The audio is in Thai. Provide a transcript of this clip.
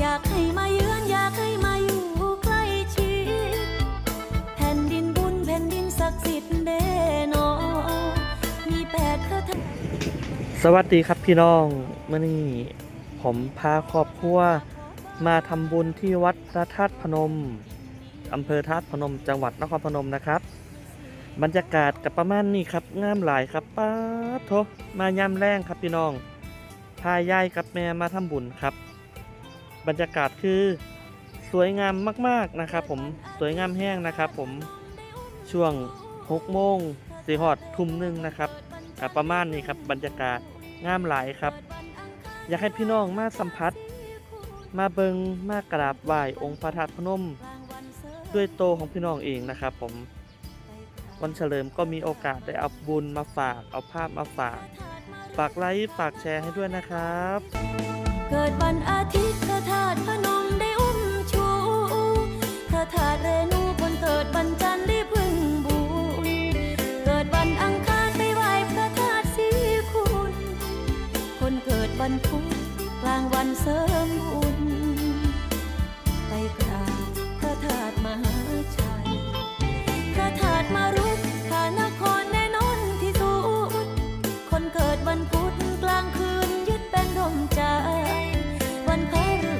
อยากให้มาเยือนอยากให้มาอยู่ใกล้ชิดแผ่นดินบุญแผ่นดินศักดิ์สิทธิ์เดนอมีแปดคาถาสวัสดีครับพี่น้องเมื่อนี้ผมพาครอบครัวมาทำบุญที่วัดพระธาตุพนมอำเภอธาตุพนม จังหวัดนครพนมนะครับ บรรยากาศกับประมาณนี้ครับงามหลายครับป้าดโทมายามแรงครับพี่น้องพายายกับแม่มาทำบุญครับ บรรยากาศคือสวยงามมากๆนะครับผมสวยงามแห้งนะครับผมช่วง6โมงสีหอดทุ่มหนึ่งนะครับประมาณนี้ครับบรรยากาศงามหลายครับ อยากให้พี่น้องมาสัมผัส มาเบิงมากราบไหว้องค์พระธาตุพนม ด้วยโตของพี่น้องเองนะครับ ผมวันเฉลิมก็มีโอกาสได้เอาบุญมาฝากเอาภาพมาฝาก ฝากไลค์ฝากแชร์ให้ด้วยนะครับ เกิดวันอาทิตย์ ระธาตุพนมได้อุ้มชู พระธาตุเรนูบนเกิดวันจันทร์ได้พึ่งบุญ เกิดวันอังคารไปไหวพระธาตุสีคุณ คนเกิดวันพุธกลางวันเสริมบุญ